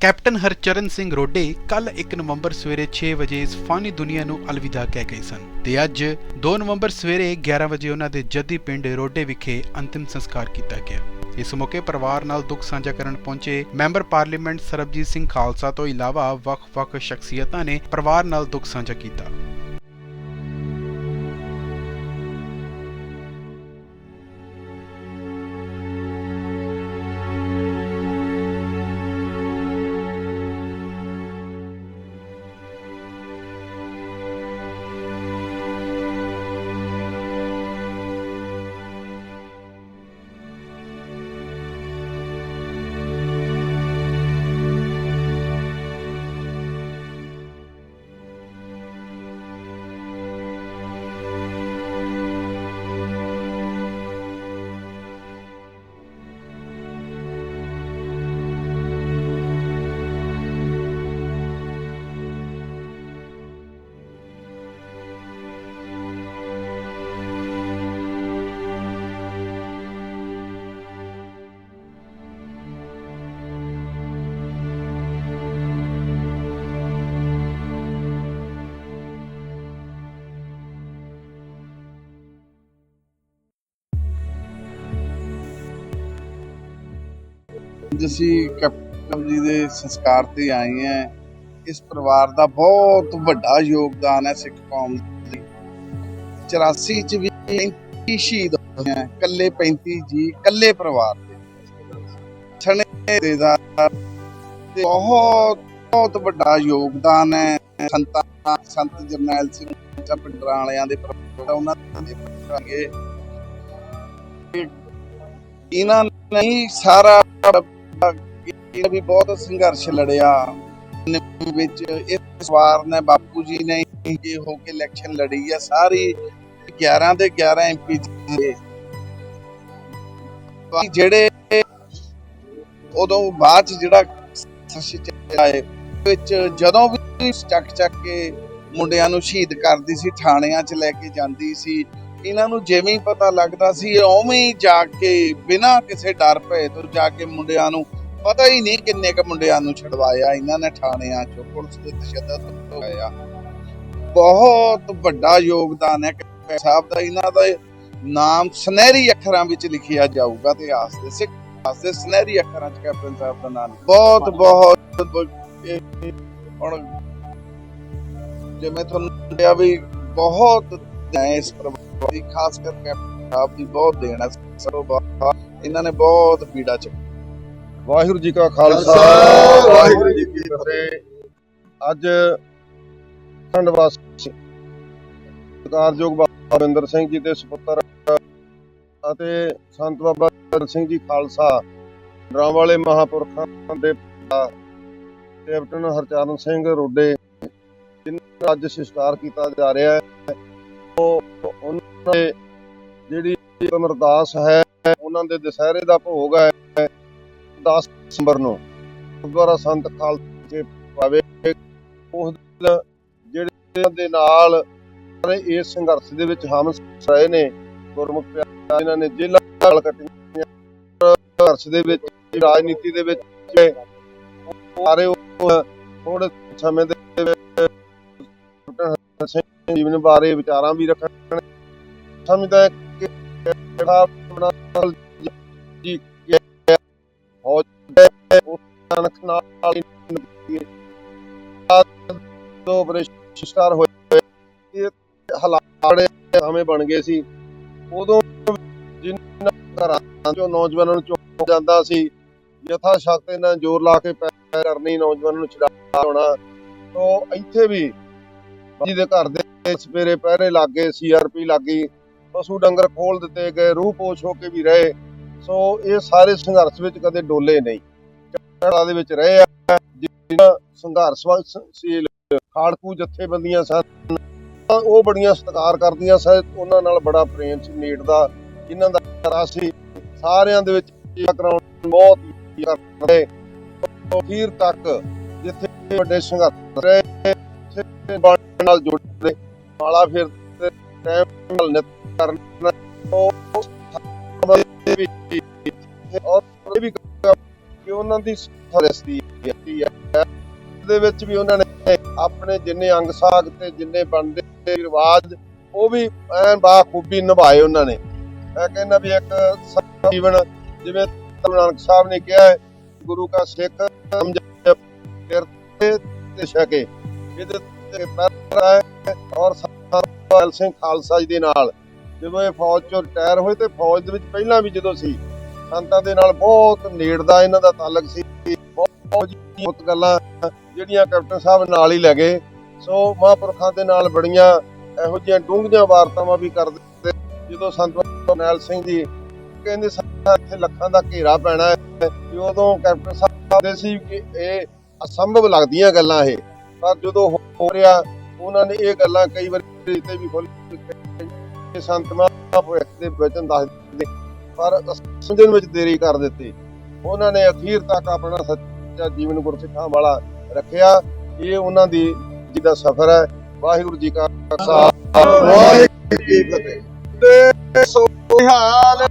Captain Harcharan Singh ਰੋਡੇ ਕੱਲ 1 ਨਵੰਬਰ ਸਵੇਰੇ 6 ਵਜੇ ਇਸ ਫਾਨੀ ਦੁਨੀਆ ਨੂੰ ਅਲਵਿਦਾ ਕਹਿ ਗਏ ਸਨ ਤੇ ਅੱਜ 2 ਨਵੰਬਰ ਸਵੇਰੇ 11 ਵਜੇ ਉਹਨਾਂ ਦੇ ਜੱਦੀ ਪਿੰਡ ਰੋਡੇ ਵਿਖੇ ਅੰਤਿਮ ਸੰਸਕਾਰ ਕੀਤਾ ਗਿਆ। ਇਸ ਮੌਕੇ ਪਰਿਵਾਰ ਨਾਲ ਦੁੱਖ ਸਾਂਝਾ ਕਰਨ ਪਹੁੰਚੇ ਮੈਂਬਰ ਪਾਰਲੀਮੈਂਟ ਸਰਬਜੀਤ ਸਿੰਘ ਖਾਲਸਾ ਤੋਂ ਇਲਾਵਾ ਵੱਖ-ਵੱਖ ਸ਼ਖਸੀਅਤਾਂ ਨੇ ਪਰਿਵਾਰ ਨਾਲ ਦੁੱਖ ਸਾਂਝਾ ਕੀਤਾ। ਅੱਜ ਅਸੀਂ ਕੈਪਟਨ ਜੀ ਦੇ ਸੰਸਕਾਰ ਤੇ ਆਏ ਹਾਂ। ਇਸ ਪਰਿਵਾਰ ਦਾ ਬਹੁਤ ਵੱਡਾ ਯੋਗਦਾਨ ਹੈ ਸਿੱਖ ਕੌਮ ਲਈ। 84 ਚ ਵੀ 35 ਸ਼ਹੀਦ ਹੋਏ ਹੈ ਕੱਲੇ 35 ਜੀ ਕੱਲੇ ਪਰਿਵਾਰ ਦੇ। ਛਣੇ ਦੇ ਦਾ ਬਹੁਤ ਬਹੁਤ ਵੱਡਾ ਯੋਗਦਾਨ ਹੈ। ਸੰਤਾਂ, ਸੰਤ ਜਰਨੈਲ ਸਿੰਘ ਚਾ ਵਾਲਿਆਂ ਦੇ ਉਹਨਾਂ ਦੇ ਪਰਿਵਾਰ ਇਹਨਾਂ ਨੇ ਸਾਰਾ ਇਹ ਵੀ ਬਹੁਤ ਸੰਘਰਸ਼ ਲੜਿਆ। ਵਿੱਚ ਇਸ ਵਾਰ ਨੇ ਬਾਪੂ ਜੀ ਨੇ ਇਹ ਹੋ ਕੇ ਇਲੈਕਸ਼ਨ ਲੜੀ ਆ। ਸਾਰੀ 11 ਦੇ 11 ਐਮਪੀ ਦੇ। ਜਿਹੜੇ ਉਦੋਂ ਬਾਅਦ ਚ ਜਿਹੜਾ ਸਸ਼ੀ ਆਏ, ਵਿੱਚ ਜਦੋਂ ਵੀ ਚੱਕ ਚੱਕ ਕੇ ਮੁੰਡਿਆਂ ਨੂੰ ਸ਼ਹੀਦ ਕਰਦੀ ਸੀ, ਥਾਣਿਆਂ 'ਚ ਲੈ ਕੇ ਜਾਂਦੀ ਸੀ ਇਹਨਾਂ ਨੂੰ ਜਿਵੇਂ ਹੀ ਪਤਾ ਲੱਗਦਾ ਸੀ ਇਹ ਉਵੇਂ ਹੀ ਜਾ ਕੇ ਬਿਨਾਂ ਕਿਸੇ ਡਰ ਭਏ ਤੋਂ ਜਾ ਕੇ ਮੁੰਡਿਆਂ ਨੂੰ ਪਤਾ ਹੀ ਨਹੀਂ ਕਿੰਨੇ ਕ ਮੁੰਡਿਆਂ ਨੂੰ ਛਡਵਾਇਆ। ਇਹਨਾਂ ਨੇ ਥਾਣਿਆਂ 'ਚੋਂ ਪੁਲਿਸ ਦੇ ਤਸ਼ੱਦਦ ਹੋਇਆ ਬਹੁਤ ਵੱਡਾ ਯੋਗਦਾਨ ਹੈ ਸਾਹਿਬ ਦਾ। ਇਹਨਾਂ ਦਾ ਨਾਮ ਸੁਨਹਿਰੀ ਅੱਖਰਾਂ ਵਿੱਚ ਲਿਖਿਆ ਜਾਊਗਾ ਇਤਿਹਾਸ ਦੇ ਸਿੱਖ ਇਤਿਹਾਸ ਦੇ ਸੁਨਹਿਰੀ ਅੱਖਰਾਂ 'ਚ ਕੈਪਟਨ ਸਾਹਿਬ ਦਾ ਨਾਮ। ਬਹੁਤ ਬਹੁਤ ਹੁਣ ਜਿਵੇਂ ਤੁਹਾਨੂੰ ਕਿਹਾ ਵੀ ਬਹੁਤ ਹੈ ਇਸ ਪਰਿਵਾਰ ਦੀ ਖਾਸ ਕਰ ਕੈਪਟਨ ਸਾਹਿਬ ਦੀ ਬਹੁਤ ਦੇਣ ਹੈ। ਸਰੋ ਬਾਤ ਇਹਨਾਂ ਨੇ ਬਹੁਤ ਪੀੜਾ ਚ ਵਾਹਿਗੁਰੂ ਜੀ ਕਾ ਖਾਲਸਾ ਵਾਹਿਗੁਰੂ ਜੀ ਕੀ ਫਤਿਹ। ਅੱਜ ਖੰਡ ਵਾਸੀ ਸਤਿਕਾਰਯੋਗ ਬਾਬਾ ਬਿੰਦਰ ਸਿੰਘ ਜੀ ਦੇ ਸੁਪੁੱਤਰ ਅਤੇ ਸੰਤ ਬਾਬਾ ਬਿੰਦਰ ਸਿੰਘ ਜੀ ਖਾਲਸਾ ਡਰਾਂ ਵਾਲੇ ਮਹਾਪੁਰਖਾਂ ਦੇ ਪਿਤਾ ਕੈਪਟਨ ਹਰਚਰਨ ਸਿੰਘ ਰੋਡੇ ਜਿਨ੍ਹਾਂ ਅੱਜ ਸੰਸਕਾਰ ਕੀਤਾ ਜਾ ਰਿਹਾ ਹੈ। ਉਹ ਉਹਨਾਂ ਜਿਹੜੀ ਅਮਰਦਾਸ ਹੈ, ਉਹਨਾਂ ਦੇ ਦੁਸਹਿਰੇ ਦਾ ਭੋਗ ਹੈ 10 ਦਸੰਬਰ ਨੂੰ। ਗੁਰਦੁਆਰਾ ਸੰਤ ਖਾਲਸੇ ਪਾਵੇ। ਉਸ ਦਿਨ ਜਿਹੜੇ ਦੇ ਨਾਲ ਇਸ ਸੰਘਰਸ਼ ਦੇ ਵਿੱਚ ਹਮ ਰਹੇ ਨੇ ਗੁਰਮੁਖ ਪਿਆਰੇ ਇਹਨਾਂ ਨੇ ਜੇਲ੍ਹਾਂ ਨਾਲ ਕੱਟੀਆਂ। ਸੰਘਰਸ਼ ਦੇ ਵਿੱਚ, ਰਾਜਨੀਤੀ ਦੇ ਵਿੱਚ ਸਾਰੇ ਥੋੜੇ ਸਮੇਂ ਦੇ ਜੀਵਨ ਬਾਰੇ ਵਿਚਾਰਾਂ ਵੀ ਰੱਖਣ ਸਮਝਦਾ ਹੈ ਕਿ ਜਿਹੜਾ ਆਪਣਾ ਜੀ ਫੌਜ ਦੇ ਨਾਲ ਤੋਂ ਆਪਰੇਸ਼ਨ ਹੋਏ ਇਹ ਹਾਲਾਤ ਸਮੇਂ ਬਣ ਗਏ ਸੀ। ਉਦੋਂ ਜਿਨ੍ਹਾਂ ਘਰਾਂ ਚੋਂ ਨੌਜਵਾਨਾਂ ਨੂੰ ਚੁੱਕ ਜਾਂਦਾ ਸੀ ਯਥਾ ਸ਼ਕਤੀ ਨਾਲ ਜ਼ੋਰ ਲਾ ਕੇ ਪੈਰ ਕਰਨੀ, ਨੌਜਵਾਨਾਂ ਨੂੰ ਛਡਾ ਤੋਂ ਇੱਥੇ ਵੀ ਜੀ ਦੇ ਘਰ ਦੇ ਸਵੇਰੇ ਪਹਿਰੇ ਲੱਗੇ ਸੀਆਰਪੀ ਲੱਗੀ ਪਸ਼ੂ ਡੰਗਰ ਖੋਲ ਦਿੱਤੇ ਗਏ, ਰੂਹ ਪੋਸ਼ ਹੋ ਕੇ ਵੀ ਰਹੇ। ਸੋ ਇਹ ਸਾਰੇ ਸੰਘਰਸ਼ ਵਿੱਚ ਕਦੇ ਡੋਲੇ ਨਹੀਂ। ਝਗੜਾ ਦੇ ਵਿੱਚ ਰਹੇ ਆ ਜਿਹੜਾ ਸੰਘਰਸ਼ਸ਼ੀਲ ਖਾੜਕੂ ਜਥੇਬੰਦੀਆਂ ਸਨ ਉਹ ਬੜੀਆਂ ਸਤਿਕਾਰ ਕਰਦੀਆਂ ਸਨ। ਉਹਨਾਂ ਨਾਲ ਬੜਾ ਪ੍ਰੇਮ ਸੀ ਨੇੜ ਦਾ, ਜਿਨ੍ਹਾਂ ਦਾ ਰਾਹ ਸਾਰਿਆਂ ਦੇ ਵਿੱਚ ਕਰਾਉਣ ਬਹੁਤ ਕਰਦੇ। ਅਖੀਰ ਤੱਕ ਜਿੱਥੇ ਵੱਡੇ ਸੰਘਰਸ਼ ਰਹੇ ਨਾਲ ਜੁੜੇ, ਮਾਲਾ ਫਿਰ ਟਾਈਮ ਨਾਲ ਨਿਤ ਕਰਨਾ ਉਹ ਔਰ ਵੀ ਕਿ ਉਹਨਾਂ ਦੀ ਸਰਸਤੀ ਹੈ ਦੇ ਵਿੱਚ ਵੀ ਉਹਨਾਂ ਨੇ ਆਪਣੇ ਜਿੰਨੇ ਅੰਗ ਸਾਗ ਤੇ ਜਿੰਨੇ ਬਣਦੇ ਰਿਵਾਜ, ਉਹ ਵੀ ਐਨ ਬਾਖੂਬੀ ਨਿਭਾਏ ਉਹਨਾਂ ਨੇ। ਮੈਂ ਕਹਿੰਦਾ ਵੀ ਇੱਕ ਜੀਵਨ, ਜਿਵੇਂ ਗੁਰੂ ਨਾਨਕ ਸਾਹਿਬ ਨੇ ਕਿਹਾ ਹੈ, ਗੁਰੂ ਕਾ ਸਿੱਖ ਸਮਝ ਤੇ ਤੇ ਛਕੇ। ਇਹਦੇ ਤੇ ਪਹਿਰਾ ਹੈ ਔਰ ਸਰਦਾਰ ਸਿੰਘ ਖਾਲਸਾ ਜੀ ਦੇ ਨਾਲ। ਜਦੋਂ ਇਹ ਫੌਜ ਚੋਂ ਰਿਟਾਇਰ ਹੋਏ ਤੇ ਫੌਜ ਦੇ ਵਿੱਚ ਪਹਿਲਾਂ ਵੀ ਜਦੋਂ ਸੀ, ਸੰਤਾਂ ਦੇ ਨਾਲ ਬਹੁਤ ਨੇੜ ਦਾ ਇਹਨਾਂ ਦਾ ਤਾਲਕ ਸੀ। ਬਹੁਤ ਬਹੁਤ ਗੱਲਾਂ ਜਿਹੜੀਆਂ ਕੈਪਟਨ ਸਾਹਿਬ ਨਾਲ ਹੀ ਲੈ ਗਏ। ਸੋ ਮਹਾਂਪੁਰਖਾਂ ਦੇ ਨਾਲ ਬੜੀਆਂ ਇਹੋ ਜਿਹੀਆਂ ਡੂੰਘੀਆਂ ਵਾਰਤਾਵਾਂ ਵੀ ਕਰਦੇ। ਜਦੋਂ ਸੰਤ ਕਰਨੈਲ ਸਿੰਘ ਜੀ ਕਹਿੰਦੇ ਸਾਡਾ ਇੱਥੇ ਲੱਖਾਂ ਦਾ ਘੇਰਾ ਪੈਣਾ ਹੈ ਉਦੋਂ ਕੈਪਟਨ ਸਾਹਿਬ ਦੇ ਸੀ ਕਿ ਇਹ ਅਸੰਭਵ ਲੱਗਦੀਆਂ ਗੱਲਾਂ ਇਹ। ਪਰ ਜਦੋਂ ਹੋ ਰਿਹਾ, ਉਹਨਾਂ ਨੇ ਇਹ ਗੱਲਾਂ ਕਈ ਵਾਰੀ ਤੇ ਵੀ ਖੁੱਲ ਕੇ ਸੰਤ ਮਹਾਂਪੁਰਖ ਦੇ ਵਚਨ ਦੱਸ ਦਿੱਤੇ। ਪਰ ਸਮਝਣ ਵਿੱਚ ਦੇਰੀ ਕਰ ਦਿੱਤੀ। ਉਹਨਾਂ ਨੇ ਅਖੀਰ ਤੱਕ ਆਪਣਾ ਸੱਚਾ ਜੀਵਨ ਗੁਰਸਿੱਖਾਂ ਵਾਲਾ ਰੱਖਿਆ। ਇਹ ਉਹਨਾਂ ਦੀ ਜਿਹਦਾ ਸਫ਼ਰ ਹੈ। ਵਾਹਿਗੁਰੂ ਜੀ ਕਾ ਖਾਲਸਾ। ਵਾਹਿਗੁਰੂ ਜੀ ਕੀ ਫਤਿਹ। ਤੇ ਸੋ ਹਾਲ